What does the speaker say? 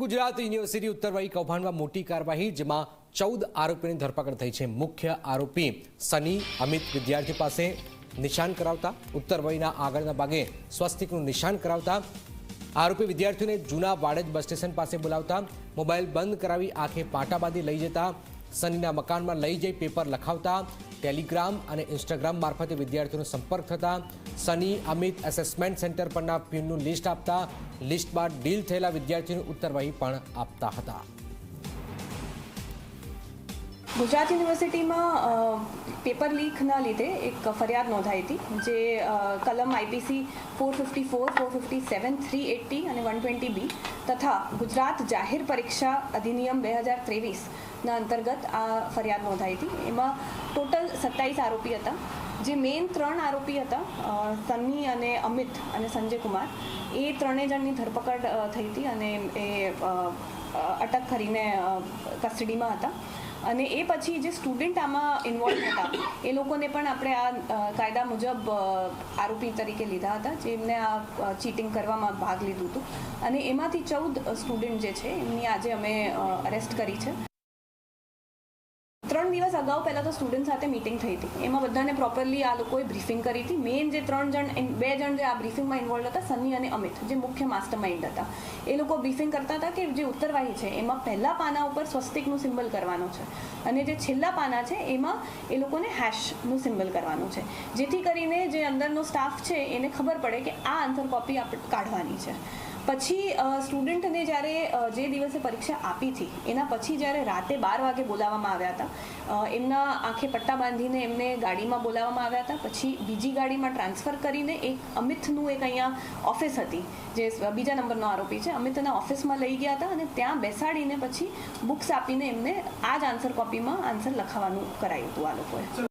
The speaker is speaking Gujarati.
ગુજરાત યુનિવર્સિટી ઉત્તરવાહી કૌભાંડમાં મોટી કાર્યવાહી, જેમાં ચૌદ આરોપીની ધરપકડ થઈ છે. મુખ્ય આરોપી સની અમિત વિદ્યાર્થી પાસે નિશાન કરાવતા ઉત્તરવાહીના આગળના ભાગે સ્વસ્તિકનું નિશાન કરાવતા, આરોપી વિદ્યાર્થીઓને જૂના વાડજ બસ સ્ટેશન પાસે બોલાવતા, મોબાઈલ બંધ કરાવી આંખે પાટા બાંધી લઈ જતા, સનીના મકાનમાં લઈ જઈ પેપર લખાવતા ટેલિગ્રામ અને ઇન્સ્ટાગ્રામ મારફતે વિદ્યાર્થીઓનો સંપર્ક થતા સની, અમિત એસેસમેન્ટ સેન્ટર પરના પ્યુનનું લિસ્ટ આપતા લિસ્ટ ડીલ થયેલા વિદ્યાર્થીઓને ઉત્તરવાહી પણ આપતા હતા. ગુજરાત યુનિવર્સિટીમાં પેપર લીકના લીધે એક ફરિયાદ નોંધાઈ હતી, જે કલમ IPC four fifty four four fifty seven three eighty અને વન ટ્વેન્ટી બી તથા ગુજરાત જાહેર પરીક્ષા અધિનિયમ બે હજાર ત્રેવીસના અંતર્ગત આ ફરિયાદ નોંધાઈ હતી. એમાં ટોટલ સત્તાવીસ આરોપી હતા. જે મેઇન ત્રણ આરોપી હતા સન્ની અને અમિત અને સંજય કુમાર એ ત્રણેય જણની ધરપકડ થઈ હતી અને એ અટક કરીને કસ્ટડીમાં હતા. અને એ પછી જે સ્ટુડન્ટ આમાં ઇન્વોલ્વ હતા, એ લોકોને પણ આપણે આ કાયદા મુજબ આરોપી તરીકે લીધા હતા જેમને આ ચીટિંગ કરવામાં ભાગ લીધું હતું. અને એમાંથી ચૌદ સ્ટુડન્ટ જે છે, એમની આજે અમે અરેસ્ટ કરી છે. ત્રણ દિવસ અગાઉ પહેલાં તો સ્ટુડન્ટ સાથે મિટિંગ થઈ હતી. એમાં બધાને પ્રોપરલી આ લોકોએ બ્રીફિંગ કરી હતી. મેઇન જે ત્રણ જણ બે જણ જે આ બ્રીફિંગમાં ઇન્વોલ્વ હતા, સની અને અમિત, જે મુખ્ય માસ્ટર માઇન્ડ હતા. એ લોકો બ્રીફિંગ કરતા હતા કે જે ઉત્તરવાહી છે, એમાં પહેલા પાના ઉપર સ્વસ્તિકનું સિમ્બલ કરવાનો છે. અને જે છેલ્લા પાના છે, એમાં એ લોકોને હેશનું સિમ્બલ કરવાનું છે. જેથી કરીને જે અંદરનો સ્ટાફ છે, એને ખબર પડે કે આ આન્સર કોપી કાઢવાની છે. પછી સ્ટુડન્ટને જ્યારે જે દિવસે પરીક્ષા આપી હતી, એના પછી જ્યારે રાતે બાર વાગે બોલાવવામાં આવ્યા હતા એમના આંખે પટ્ટા બાંધીને એમને ગાડીમાં બોલાવવામાં આવ્યા હતા, પછી બીજી ગાડીમાં ટ્રાન્સફર કરીને એક અમિતનું એક અહીંયા ઓફિસ હતી, જે બીજા નંબરનો આરોપી છે અમિતના ઓફિસમાં લઈ ગયા હતા અને ત્યાં બેસાડીને પછી બુક્સ આપીને એમને આ જ આન્સર કોપીમાં આન્સર લખાવવાનું કરાયું હતું આ લોકોએ.